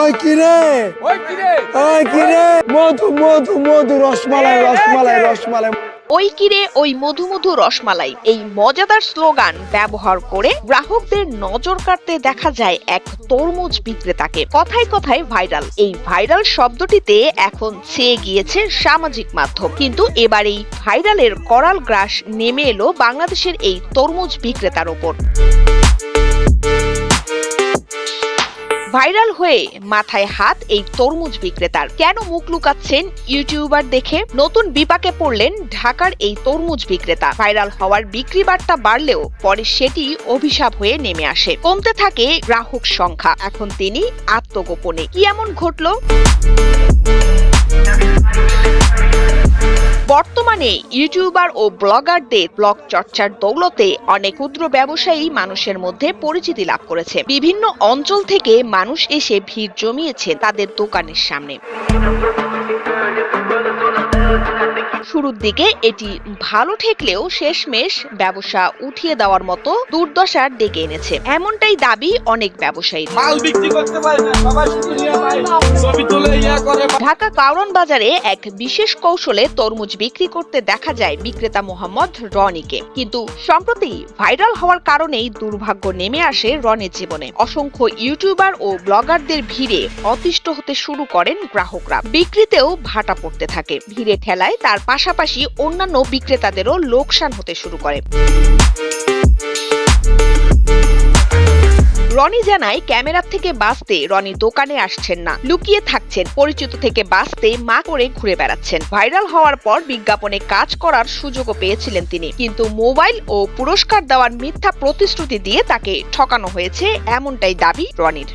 ওই কিরে ওই কিরে ওই কিরে মধু মধু মধু রসমালাই রসমালাই রসমালাই। ওই কিরে ওই মধু মধু রসমালাই। এই মজাদার স্লোগান ব্যবহার করে গ্রাহকদের নজর কাটতে দেখা যায় এক তরমুজ বিক্রেতাকে। কথায় কথায় ভাইরাল। এই ভাইরাল শব্দটিতে এখন ছেয়ে গিয়েছে সামাজিক মাধ্যম। কিন্তু এবার এই ভাইরালের করাল গ্রাস নেমে এলো বাংলাদেশের এই তরমুজ বিক্রেতার ওপর। ভাইরাল হয়ে মাথায় হাত এই তরমুজ বিক্রেতার। কেন মুখ লুকাচ্ছেন ইউটিউবার দেখে? নতুন বিপাকে পড়লেন ঢাকার এই তরমুজ বিক্রেতা। ভাইরাল হওয়ার বিক্রি বার্তা বাড়লেও পরে সেটি অভিশাপ হয়ে নেমে আসে। কমতে থাকে গ্রাহক সংখ্যা। এখন তিনি আত্মগোপনে। কি এমন ঘটলো? বর্তমানে ইউটিউবার ও ব্লগারদের ব্লগ চর্চার দৌলতে অনেক ক্ষুদ্র ব্যবসায়ী মানুষের মধ্যে পরিচিতি লাভ করেছে। বিভিন্ন অঞ্চল থেকে মানুষ এসে ভিড় জমিয়েছে তাদের দোকানের সামনে। শুরুর দিকে এটি ভালো ঠেকলেও শেষমেশ ব্যবসা উঠিয়ে দেওয়ার মতো দুর্দশার ডেকে এনেছে। এমনটাই দাবি অনেক ব্যবসায়ী ঢাকা কাউরন বাজারে এক বিশেষ কৌশলে তরমুজ বিক্রি করতে দেখা যায় বিক্রেতা মোহাম্মদ রনিকে। কিন্তু সম্প্রতি ভাইরাল হওয়ার কারণেই দুর্ভাগ্য নেমে আসে রনের জীবনে। অসংখ্য ইউটিউবার ও ব্লগারদের ভিড়ে অতিষ্ঠ হতে শুরু করেন গ্রাহকরা। বিক্রিতেও ভাটা পড়তে থাকে। ভিড়ে ঠেলায় তার পাশাপাশি অন্যান্য বিক্রেতাদেরও লোকসান হতে শুরু করে। রনি জানায় ক্যামেরার থেকে বাঁচতে রনি দোকানে আসছেন না। লুকিয়ে থাকছেন, পরিচিত থেকে বাঁচতে মা করে ঘুরে বেড়াচ্ছেন। ভাইরাল হওয়ার পর বিজ্ঞাপনে কাজ করার সুযোগও পেয়েছিলেন তিনি। কিন্তু মোবাইল ও পুরস্কার দেওয়ার মিথ্যা প্রতিশ্রুতি দিয়ে তাকে ঠকানো হয়েছে, এমনটাই দাবি রনির।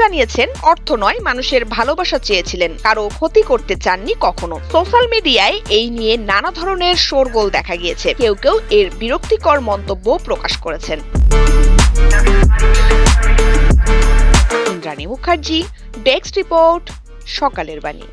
জানিয়েছেন, অর্থ নয়, মানুষের ভালোবাসা চেয়েছিলেন, কারও ক্ষতি করতে চাননি কখনো। সোশ্যাল মিডিয়ায় এই নিয়ে নানা ধরনের শোরগোল দেখা গিয়েছে। কেউ কেউ এর বিরক্তিকর মন্তব্য প্রকাশ করেছেন। ইন্দ্রাণী মুখার্জি, ডেস্ক রিপোর্ট, সকালের বাণী।